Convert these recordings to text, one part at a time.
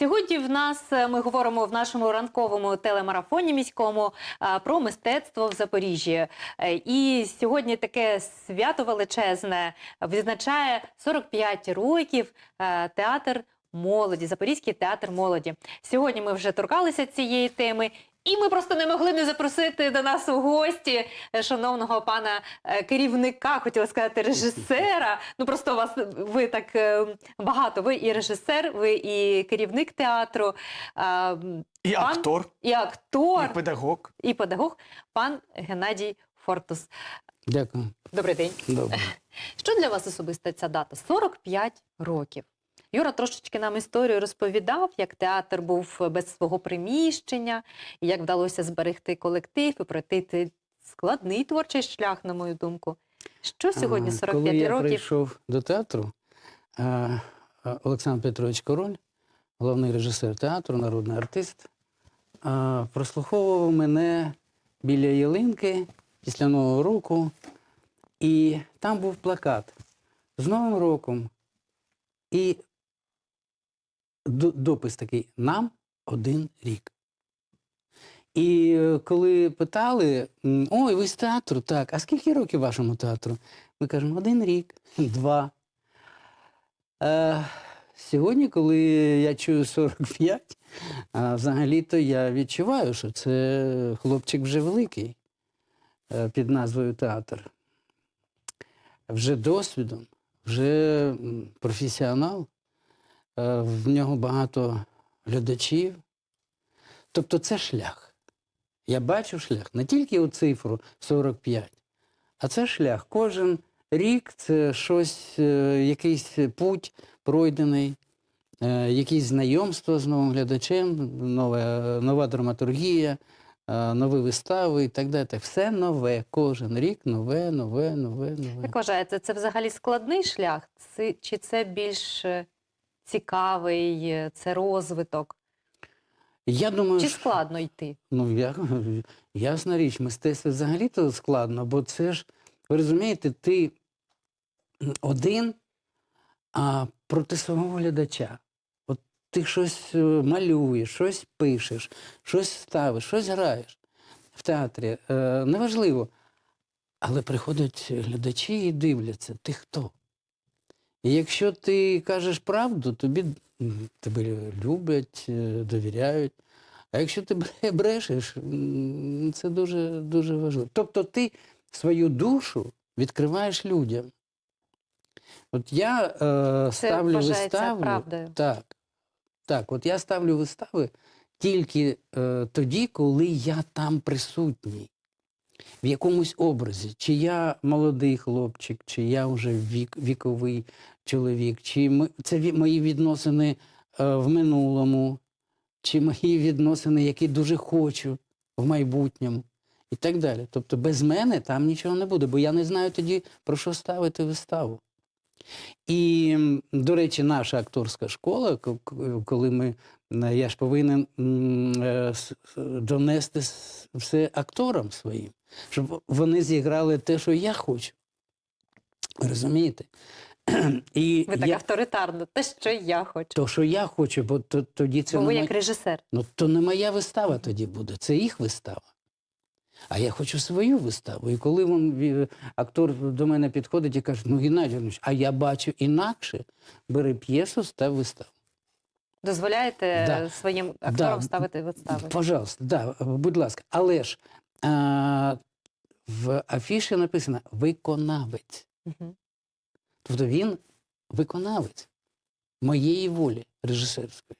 Сьогодні в нас е, ми говоримо в нашому ранковому телемарафоні міському е, про мистецтво в Запоріжжі. Е, І сьогодні таке свято величезне відзначає 45 років театр молоді, Запорізький театр молоді. Сьогодні ми вже торкалися цієї теми. І ми просто не могли не запросити до нас у гості е, шановного пана е, керівника, хотіла сказати, режисера. Ну просто у вас ви так е, багато. Ви і режисер, ви і керівник театру, І Пан- актор, і актор, і педагог. і педагог, пан Геннадій Фортус. Дякую. Добрий день. Добре. Що для вас особиста ця дата? 45 років. Юра трошечки нам історію розповідав, як театр був без свого приміщення, і як вдалося зберегти колектив і пройти цей складний творчий шлях, на мою думку. Що сьогодні, А, 45 Коли я прийшов до театру, а, а, Олександр Петрович Король, головний режисер театру, народний артист, прослуховував мене біля ялинки після Нового року, і там був плакат з Новим роком. І допис такий Нам один рік. І е, коли питали, ой, ви з театру, так, а скільки років вашому театру? Ми кажемо, один рік, два. Е, сьогодні, коли я чую 45, а взагалі-то я відчуваю, що це хлопчик вже великий е, під назвою театр. Вже досвідом, вже професіонал, в нього багато глядачів. Тобто це шлях. Я бачу шлях не тільки у цифру 45, а це шлях. Кожен рік це щось, е, якийсь путь пройдений, е, якісь знайомства з новим глядачем, нова, нова драматургія, е, нові вистави і так далі. Все нове, кожен рік нове, нове, нове, нове. Як вважаєте, це взагалі складний шлях? Чи це більш е, цікавий, е, це розвиток? Я думаю, Чи складно йти? Ну, я, ясна річ, мистецтво взагалі-то складно, бо це ж, ви розумієте, ти один, а проти свого глядача. От ти щось е, малюєш, щось пишеш, щось ставиш, щось граєш в театрі. Е, неважливо. Але приходять глядачі і дивляться, ти хто? І якщо ти кажеш правду, тобі тебе люблять, е, довіряють. А якщо ти брешеш, це дуже, дуже важливо. Тобто ти свою душу відкриваєш людям. От я е, ставлю виставлю. правдою. Так. Так, от я ставлю вистави тільки е, тоді, коли я там присутній. В якомусь образі, чи я молодий хлопчик, чи я вже вік, віковий чоловік, чи ми, це мої відносини е, в минулому, чи мої відносини, які дуже хочу в майбутньому, і так далі. Тобто без мене там нічого не буде, бо я не знаю тоді, про що ставити виставу. І, до речі, наша акторська школа, ко- ко- коли ми, е, я ж повинен е, донести все акторам своїм, щоб вони зіграли те, що я хочу. Розумієте? І Ви так я, авторитарно, те, що я хочу. то, що я хочу, бо то, тоді це Бо не ви моя- як режисер. Ну, то не моя вистава тоді буде, це їх вистава. А я хочу свою виставу. І коли він, актор до мене підходить і каже, ну Геннадій Іванович, а я бачу інакше, бери п'єсу, став виставу. Дозволяєте Да. своїм акторам Да. ставити вистави? Пожалуйста, да, будь ласка. Але ж в афіші написано виконавець. Мгм. Тобто він виконавець моєї волі режисерської.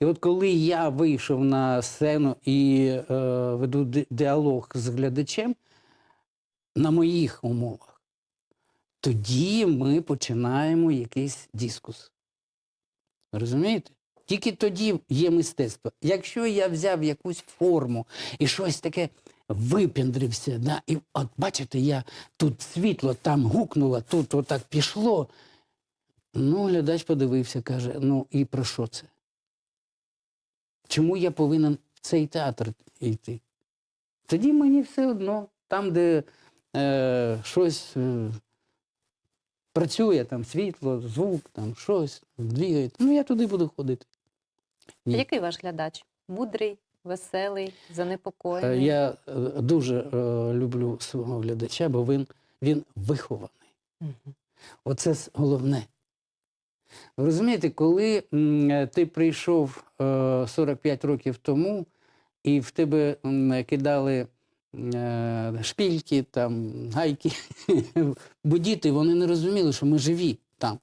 І от коли я вийшов на сцену і е, веду діалог з глядачем на моїх умовах, тоді ми починаємо якийсь дискус. Розумієте? Тільки тоді є мистецтво. Якщо я взяв якусь форму і щось таке випіндрився, да, і от бачите, я тут світло там гукнуло, тут отак пішло. Ну, глядач подивився, каже: ну і про що це? Чому я повинен в цей театр йти? Тоді мені все одно, там, де е, щось е, працює, там світло, звук, там щось двігається, ну я туди буду ходити. Ні. Який ваш глядач? Мудрий, веселий, занепокоєний? Е, Я е, дуже е, люблю свого глядача, бо він, він вихований. Мгм. Оце головне. Ви розумієте, коли ти прийшов е, 45 років тому, і в тебе кидали шпільки, там, гайки, бо діти вони не розуміли, що ми живі там.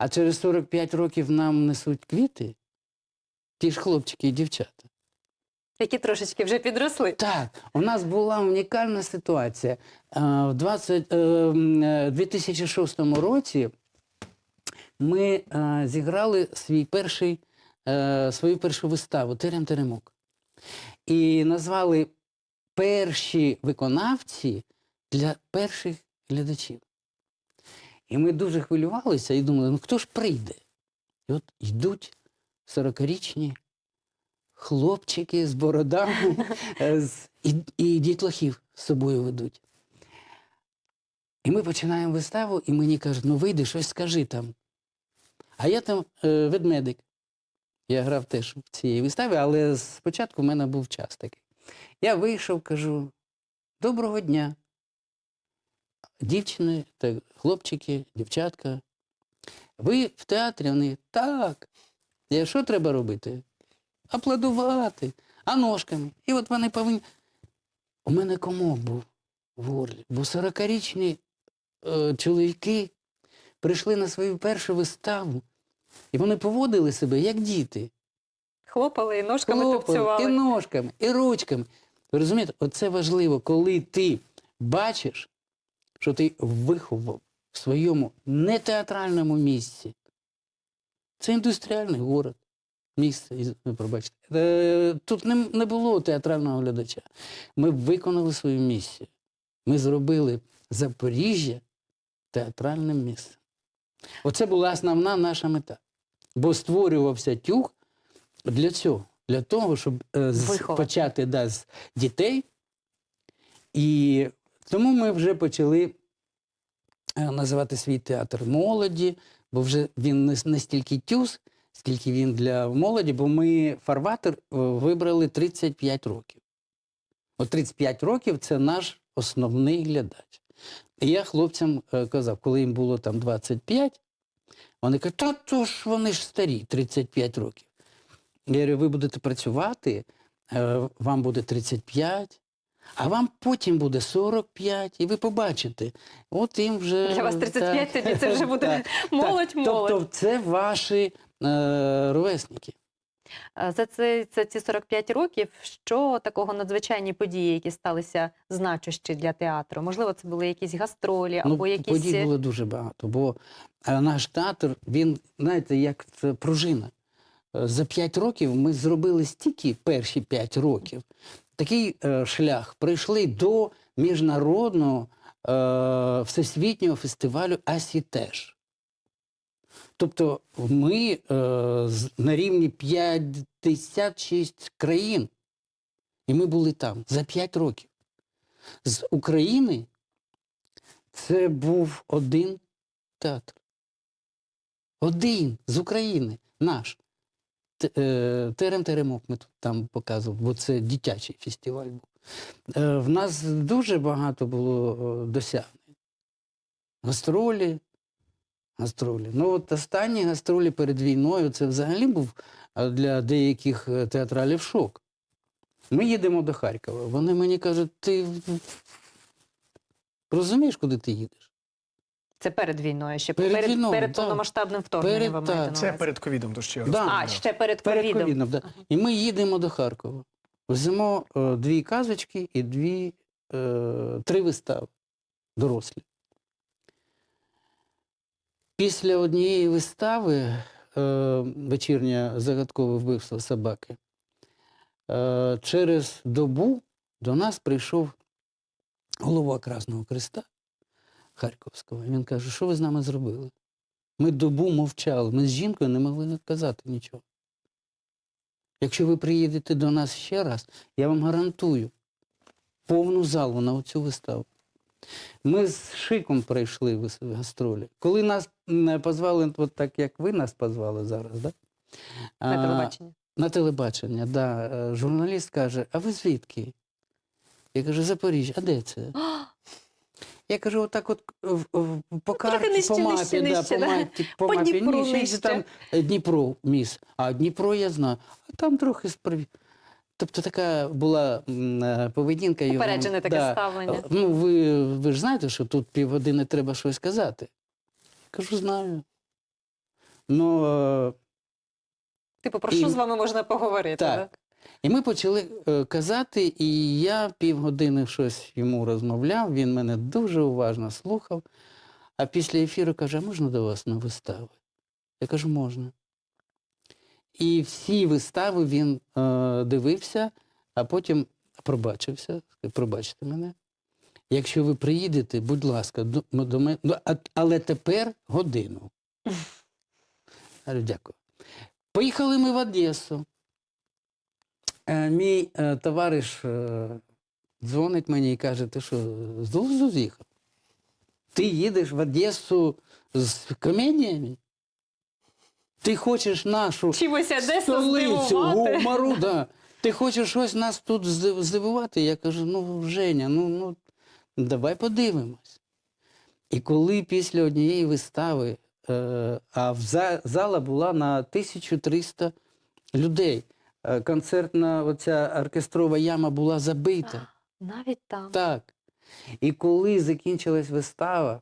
А через 45 років нам несуть квіти, ті ж хлопчики і дівчата. Які трошечки вже підросли. Так, у нас була унікальна ситуація. Е, В 20, е, м, е, 2006 році ми е, зіграли свій перший, е, свою першу виставу Терем Теремок. І назвали перші виконавці для перших глядачів. І ми дуже хвилювалися і думали, ну хто ж прийде? І от йдуть 40-річні хлопчики з бородами е, і, і дітлахів з собою ведуть. І ми починаємо виставу, і мені кажуть, ну вийди, щось скажи там. А я там е, ведмедик. Я грав теж в цій виставі, але спочатку в мене був час такий. Я вийшов, кажу: доброго дня. Дівчини, та хлопчики, дівчатка. Ви в театрі? Вони так. Я що треба робити? Аплодувати, а ножками. І от вони повинні. У мене комок був в горлі, бо 40-річні е, чоловіки прийшли на свою першу виставу, і вони поводили себе як діти. Хлопали і ножками Хлопали, тупцювали. і ножками, і ручками. Ви розумієте, оце важливо, коли ти бачиш, що ти виховав в своєму нетеатральному місці. Це індустріальний город, місце, пробачте. Е, Тут не, не було театрального глядача. Ми виконали свою місію. Ми зробили Запоріжжя театральним місцем. Оце була основна наша мета. Бо створювався тюг для цього, для того, щоб е, з- почати да, з дітей. І тому ми вже почали е, називати свій театр молоді, бо вже він не, стільки тюз, скільки він для молоді, бо ми фарватер е, вибрали 35 років. От 35 років це наш основний глядач. І я хлопцям е, казав, коли їм було там 25, вони кажуть, та то ж вони ж старі, 35 років. Я говорю, ви будете працювати, вам буде 35, а вам потім буде 45, і ви побачите. От їм вже. Для вас 35 так, тоді це вже буде молодь, молодь. Тобто це ваші е, ровесники. За це, за ці 45 років, що такого надзвичайні події, які сталися значущі для театру? Можливо, це були якісь гастролі або ну, якісь подій було дуже багато, бо е, наш театр, він, знаєте, як це пружина. Е, За п'ять років ми зробили стільки перші п'ять років. Такий е, шлях прийшли до міжнародного е, всесвітнього фестивалю Асітеж. Тобто ми е, на рівні 56 країн, і ми були там за 5 років. З України це був один театр. Один з України, наш. Е, Терем Теремок ми тут там показували, бо це дитячий фестиваль був. Е, В нас дуже багато було е, досягнень. Гастролі, гастролі. Ну от останні гастролі перед війною це взагалі був е, для деяких е, театралів шок. Ми їдемо до Харкова. Вони мені кажуть, ти розумієш, куди ти їдеш? Це перед війною, ще Перед перед, війною, перед так. повномасштабним вторгненням. Перед, ви маєте Це перед ковідом, то ще Да. А, ще перед Перед ковідом. ковідом, да. І ми їдемо до Харкова. Веземо е, дві казочки і дві, е, три вистави дорослі. Після однієї вистави е, вечірнє загадкове вбивство собаки. Е, через добу до нас прийшов голова Красного Креста Харківського. Він каже, що ви з нами зробили? Ми добу мовчали, ми з жінкою не могли казати нічого. Якщо ви приїдете до нас ще раз, я вам гарантую повну залу на оцю виставу. Ми з шиком пройшли вис- гастролі. Коли нас позвали, от так як ви нас позвали зараз, да? на А. На телебачення, да. Е, Журналіст каже: А ви звідки? Я кажу, Запоріжжя, а де це? Я кажу, отак от в- в- по карті, нижче, по нижче, да, нижче, по мапі, по По мапі. Дніпру Ні, ще нижче. там е, Дніпро міс. А Дніпро я знаю, а там трохи справі. Тобто така була е, поведінка. його. Таке Да. ставлення. Ну, ви, ви ж знаєте, що тут півгодини треба щось казати. Кажу, знаю. Ну, е, Типу, про і- що з вами можна поговорити? Так. да? І ми почали е, казати, і я півгодини щось йому розмовляв, він мене дуже уважно слухав. А після ефіру каже, а можна до вас на вистави? Я кажу, можна. І всі вистави він е, дивився, а потім пробачився, пробачте мене. Якщо ви приїдете, будь ласка, до, до мене, а- але тепер годину. Я дякую. Поїхали ми в Одесу. Е, Мій е, товариш е, дзвонить мені і каже, ти що, з глузду з'їхав? Ти їдеш в Одесу з комедіями? Ти хочеш нашу столицю гумору, да. Ти хочеш щось нас тут здивувати? Я кажу, ну, Женя, ну, ну давай подивимось. І коли після однієї вистави, а зала була на 1300 людей, концертна оця оркестрова яма була забита. Навіть там. Так. І коли закінчилась вистава,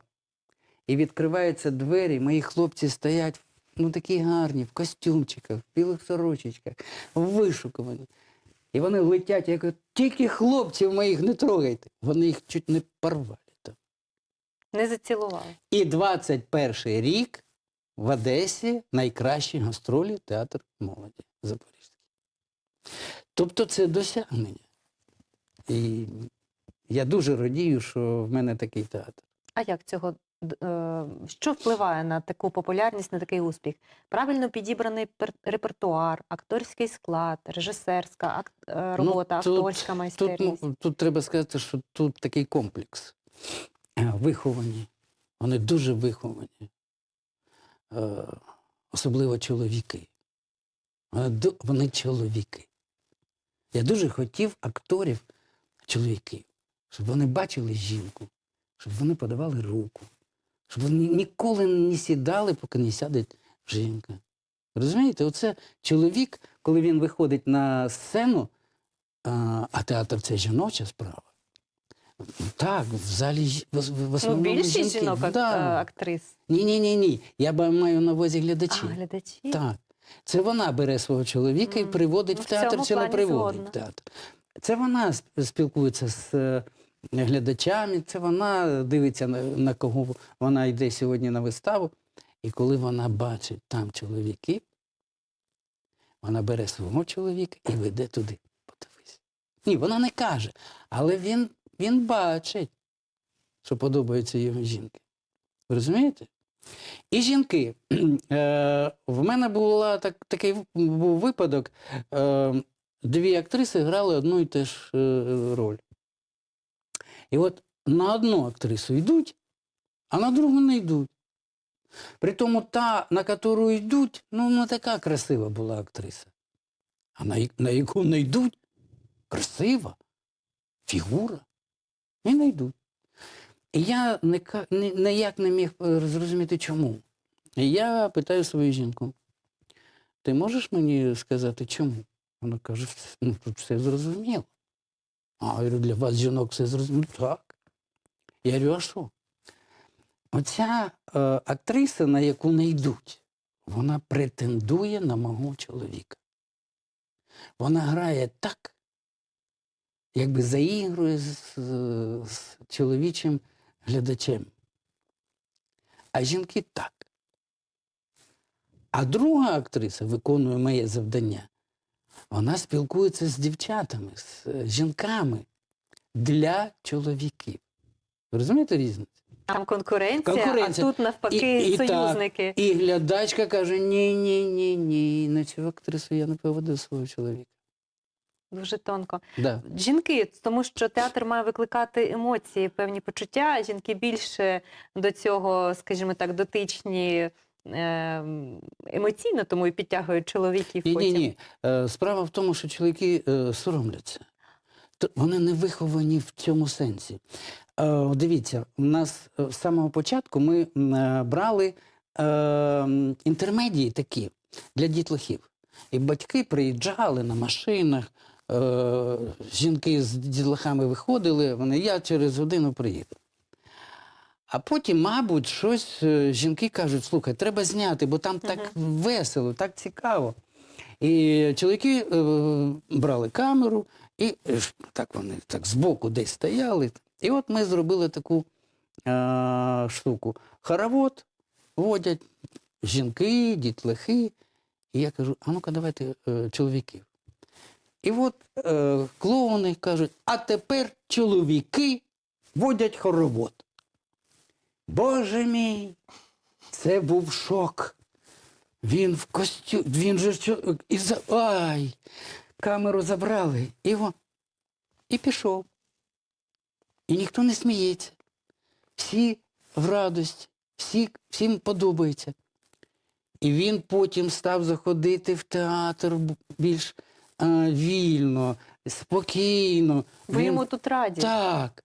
і відкриваються двері, мої хлопці стоять ну такі гарні, в костюмчиках, в білих сорочечках, вишукувані. І вони летять, я кажу, тільки хлопців моїх не трогайте. Вони їх чуть не порвали там. Не зацілували. І 21 рік в Одесі найкращі гастролі театр молоді Запорізький. Тобто це досягнення. І я дуже радію, що в мене такий театр. А як цього е, що впливає на таку популярність, на такий успіх? Правильно підібраний репертуар, акторський склад, режисерська е, Ну, робота, тут- акторська Тут, майстерність. ну, тут треба сказати, що тут такий комплекс. Е, Виховані. Вони дуже виховані. Особливо чоловіки. Вони чоловіки. Я дуже хотів акторів, чоловіків, щоб вони бачили жінку, щоб вони подавали руку, щоб вони ніколи не сідали, поки не сяде жінка. Розумієте, оце чоловік, коли він виходить на сцену, а, театр це жіноча справа. Так, в залі в, основному більшість жінок Да. актрис. Ні, ні, ні, ні. Я маю на увазі А, глядачі. Так. Це вона бере свого чоловіка і приводить Ну, в театр чи не приводить в театр. Це вона спілкується з е, глядачами, це вона дивиться на, на кого вона йде сьогодні на виставу. І коли вона бачить там чоловіків, вона бере свого чоловіка і веде туди. Подивись. Ні, вона не каже, але він, він бачить, що подобаються його жінки. Ви розумієте? І жінки. Е, в мене була так, такий був випадок. Е, дві актриси грали одну і те ж е, роль. І от на одну актрису йдуть, а на другу не йдуть. Притому та, на яку йдуть, ну не така красива була актриса. А на, на яку не йдуть, красива, фігура. І не йдуть. І я ніяк не, міг е, зрозуміти, чому. І я питаю свою жінку, ти можеш мені сказати, чому? Вона каже, ну тут все зрозуміло. А я говорю, для вас жінок все зрозуміло. «Ну, Так. Я говорю, а що? Оця е, актриса, на яку не йдуть, вона претендує на мого чоловіка. Вона грає так, якби заігрує з, з- з чоловічим глядачем. А жінки так. А друга актриса виконує моє завдання. Вона спілкується з дівчатами, з е, жінками для чоловіків. Ви розумієте різницю? Там конкуренція, Конкуренція. а тут навпаки І- і так. союзники. І глядачка каже: ні, ні, ні, ні, на цю актрису я не поведу свого чоловіка. Дуже тонко. Да. Жінки, тому що театр має викликати емоції, певні почуття. Жінки більше до цього, скажімо так, дотичні е, емоційно, тому і підтягують чоловіків. Ні, ні, потім. ні. Справа в тому, що чоловіки е, соромляться. Вони не виховані в цьому сенсі. Е, Дивіться, у нас е, з самого початку ми брали е, інтермедії такі для дітлахів. І батьки приїжджали на машинах, е, жінки з дітлахами виходили, вони я через годину приїду. А потім, мабуть, щось е, жінки кажуть: слухай, треба зняти, бо там так весело, так цікаво. І чоловіки е, брали камеру, і е, так вони так збоку десь стояли. І от ми зробили таку е, штуку. Хоровод водять жінки, дітлахи. І я кажу, а ну-ка давайте е, чоловіків. І от е, клоуни кажуть, а тепер чоловіки водять хоровод. Боже мій, це був шок. Він в костюмі, він же і за... Ай! Камеру забрали. І, во... і пішов. І ніхто не сміється. Всі в радості, всі, всім подобається. І він потім став заходити в театр більш вільно, спокійно. Ви Він- йому тут раді. так.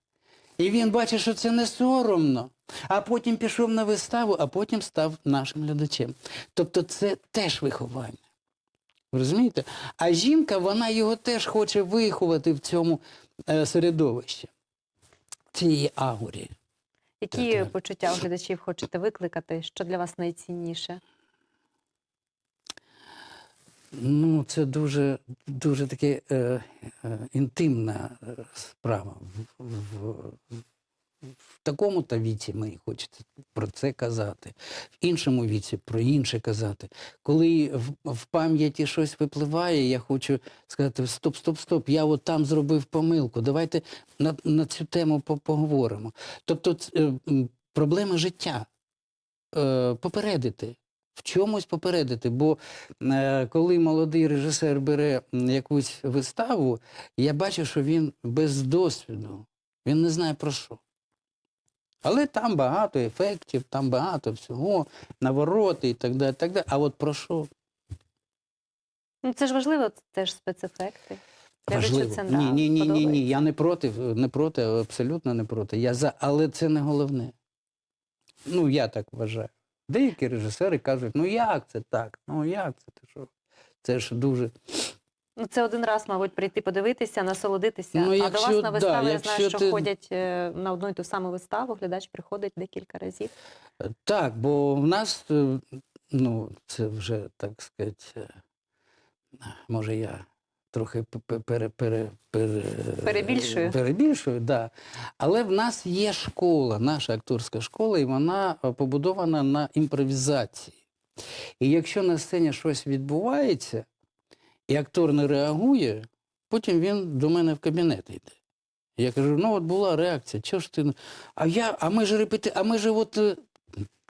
І він бачить, що це не соромно. А потім пішов на виставу, а потім став нашим глядачем. Тобто це теж виховання. Ви Розумієте? А жінка, вона його теж хоче виховати в цьому е, середовищі, в цій аурі. Які так. почуття у глядачів хочете викликати? Що для вас найцінніше? Ну, це дуже, дуже таке е, е, інтимна е, справа. В, в, в такому-то віці мені хочеться про це казати, в іншому віці про інше казати. Коли в, в пам'яті щось випливає, я хочу сказати: стоп, стоп, стоп, я от там зробив помилку. Давайте на, на цю тему поговоримо. Тобто, е, проблема життя е, попередити. В чомусь попередити, бо е, коли молодий режисер бере якусь виставу, я бачу, що він без досвіду, він не знає про що. Але там багато ефектів, там багато всього, навороти і так далі. Так далі. А от про що? Ну це ж важливо, це теж спецефекти. Важливо. це, ні, ні, ні, ні, ні. Я не проти, не проти, абсолютно не проти. Я за, але це не головне. Ну, я так вважаю. Деякі режисери кажуть, ну як це так? Ну як це? Ти що? Це ж дуже. Ну, це один раз, мабуть, прийти подивитися, насолодитися. Ну, а до якщо- вас на да, я знаю, що ти- ходять е, на одну і ту саму виставу, глядач приходить декілька разів. Так, бо в нас, е, ну, це вже, так сказати, е, може я трохи пере, пере, пере, Перебільшую. Перебільшую, да. Але в нас є школа, наша акторська школа, і вона е, побудована на імпровізації. І якщо на сцені щось відбувається, і актор не реагує, потім він до мене в кабінет йде. Я кажу, ну от була реакція, чого ж ти. А я, а ми ж репети, а ми ж от. е,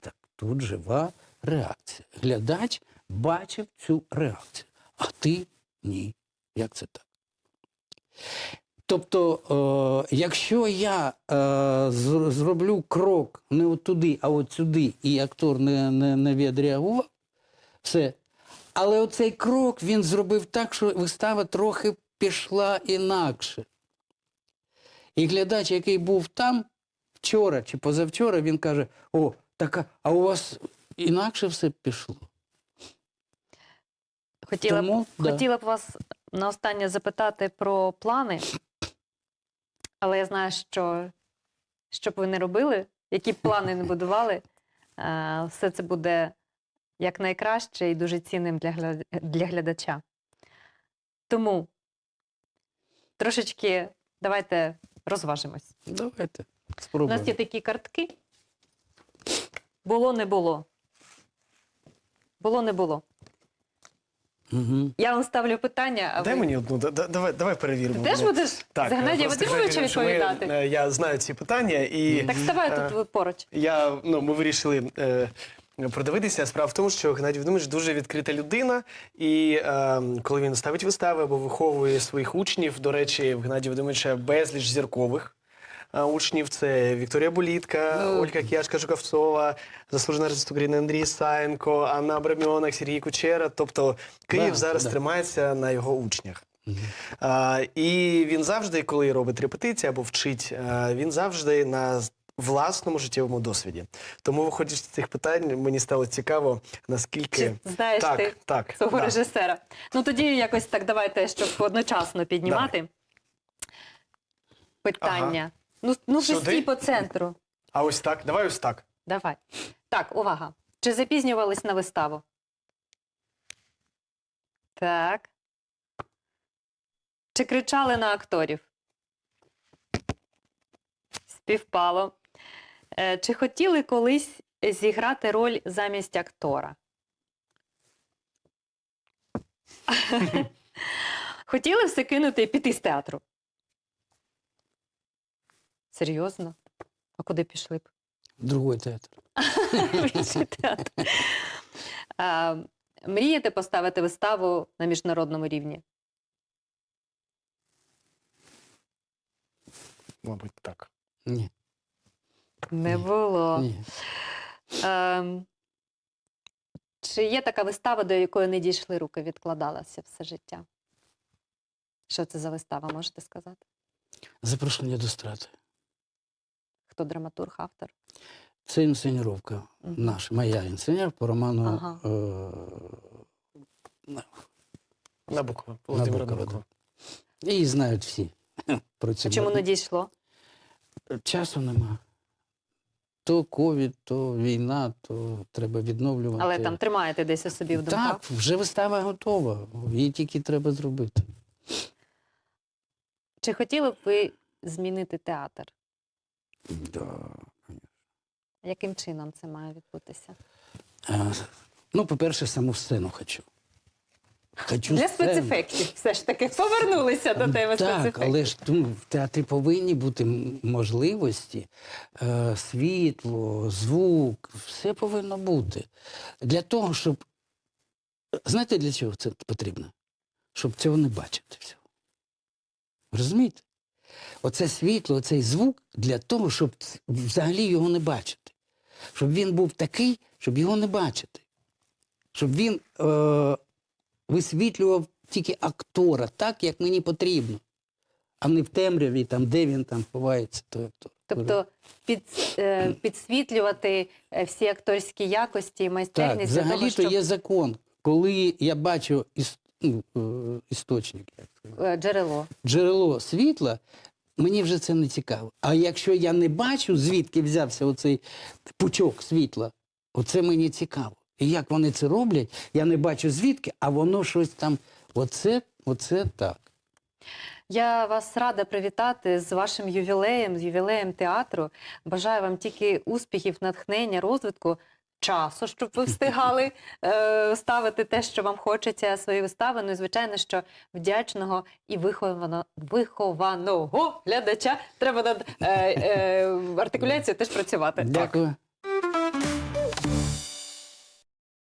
Так, тут жива реакція. Глядач бачив цю реакцію, а ти ні. Як це так? Тобто, е, якщо я е, зроблю крок не от туди, а от сюди, і актор не, не, не відреагував, все. Але оцей крок він зробив так, що вистава трохи пішла інакше. І глядач, який був там вчора чи позавчора, він каже: О, так, а- у вас інакше все пішло. Хотіла, б, да. хотіла б вас на останнє запитати про плани, але я знаю, що що б ви не робили, які б плани не будували, е, все це буде якнайкраще і дуже цінним для, для глядача. Тому трошечки давайте розважимось. Давайте Спробуємо. У нас є такі картки. Було, не було. Було, не було. Угу. Я вам ставлю питання, а Дай мені одну, да- да- давай, давай перевіримо. Ти теж мене. будеш Так, за Геннадія просто Вадимовича перевіримо, що ми, відповідати? е, я знаю ці питання, і Так ставай е, тут поруч. я, ну, ми вирішили е, продивитися. Справа в тому, що Геннадій Вадимович дуже відкрита людина, і е, коли він ставить вистави або виховує своїх учнів, до речі, в Геннадія Вадимовича безліч зіркових. Учнів це Вікторія Булітка, Ну. Ольга Кіяшка Жуковцова, заслужений артист України Андрій Саєнко, Анна Абрамьонок, Сергій Кучера. Тобто Київ Да, зараз да. тримається на його учнях. А, і він завжди, коли робить репетиції або вчить, а, він завжди на власному життєвому досвіді. Тому, виходячи з цих питань, мені стало цікаво, наскільки Чи знаєш так, ти так, свого да. режисера? Ну тоді якось так давайте, щоб одночасно піднімати. Питання. Ну, ну Сюди? стій по центру. А ось так, давай ось так. Давай. Так, увага. Чи запізнювались на виставу? Так. Чи кричали на акторів? Співпало. Е, Чи хотіли колись зіграти роль замість актора? Хотіли все кинути і піти з театру? Серйозно? А куди пішли б? Другой театр. Інший театр. А, Мрієте поставити виставу на міжнародному рівні? Мабуть, так. Ні. Не Ні. було. Ні. Чи є така вистава, до якої не дійшли руки, відкладалася все життя? Що це за вистава, можете сказати? Запрошення до страти. Хто драматург, автор? Це інсценіровка наша, моя інсценер по роману Ага. е, на- Набокова. Володимира да. Її знають всі про цю Чому не дійшло? Часу нема. То ковід, то війна, то треба відновлювати. Але там тримаєте десь у собі в думках? Так, вже вистава готова. Її тільки треба зробити. Чи хотіли б ви змінити театр? Да. Яким чином це має відбутися? Е, Ну, по-перше, саму сцену хочу. Хочу Для сцену. спецефектів все ж таки повернулися до теми Так, спецефектів. але ж ну, в театрі повинні бути можливості, е, світло, звук, все повинно бути. Для того, щоб. Знаєте, для чого це потрібно? Щоб цього не бачити всього. Розумієте? Оце світло, оцей звук для того, щоб взагалі його не бачити. Щоб він був такий, щоб його не бачити. Щоб він е, висвітлював тільки актора так, як мені потрібно, а не в темряві, там, де він там ховається, той актор. Тобто під, е, підсвітлювати е, всі акторські якості і так, майстерність того, взагалі-то щоб є закон, коли я бачу іс, ну, е, істочник, як е, джерело. джерело світла, мені вже це не цікаво. А якщо я не бачу, звідки взявся оцей пучок світла, оце мені цікаво. І як вони це роблять, я не бачу звідки, а воно щось там. Оце, оце так. Я вас рада привітати з вашим ювілеєм, з ювілеєм театру. Бажаю вам тільки успіхів, натхнення, розвитку. Часу, щоб ви встигали е, ставити те, що вам хочеться, свої вистави. Ну і звичайно, що вдячного і виховано, вихованого глядача треба над е, е, артикуляцією теж працювати. Дякую.